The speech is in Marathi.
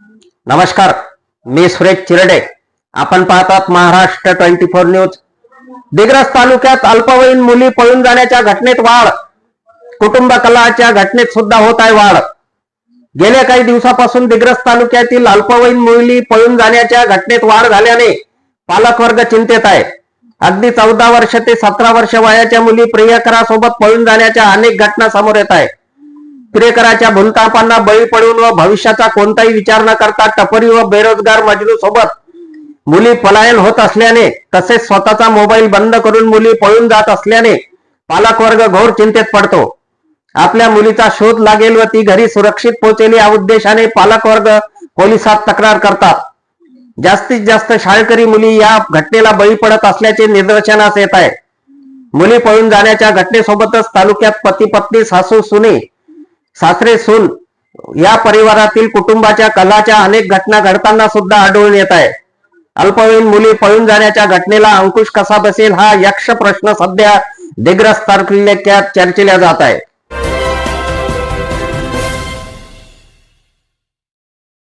नमस्कार मी सुरेश चिरडे. आपण पाहतात Maharashtra twenty four news. Digras तालुक्यात अल्पवयीन मुली पळून जाण्याच्या घटनेत वाढ. कुटुंब कलाच्या घटनेत सुद्धा होत आहे वाढ. गेल्या काही दिवसापासून दिग्रस तालुक्यातील अल्पवयीन मुली पळून जाण्याच्या घटनेत वाढ झाल्याने पालकवर्ग चिंतेत आहे. अगदी चौदा वर्ष ते सतरा वर्ष वयाच्या मुली प्रियकरासोबत पळून जाण्याच्या अनेक घटना समोर येत आहेत प्रियकराच्या भूलतापांना बळी पडून व भविष्याचा कोणताही विचार न करता टपरी व बेरोजगार मजलू सोबत मुली पलायन होत असल्याने तसेच स्वतःचा मोबाईल बंद करून मुली पळून जात असल्याने पालक वर्ग घोर चिंतेत पडतो. आपल्या मुलीचा शोध लागेल व ती घरी सुरक्षित पोहोचेल या उद्देशाने पालक वर्ग पोलिसात तक्रार करतात. जास्तीत जास्त शाळकरी मुली या घटनेला बळी पडत असल्याचे निदर्शनास येत आहे. मुली पळून जाण्याच्या घटनेसोबतच तालुक्यात पती पत्नी सासू सुने सासरे सून या परिवारातील कुटुंबाच्या कलाच्या अनेक घटना घडताना सुद्धा आढळून येत आहे. अल्पवयीन मुली पळून जाण्याच्या घटनेला अंकुश कसा बसेल हा यक्ष प्रश्न सध्या दिग्रस तालुक्यात चर्चिला जात आहे.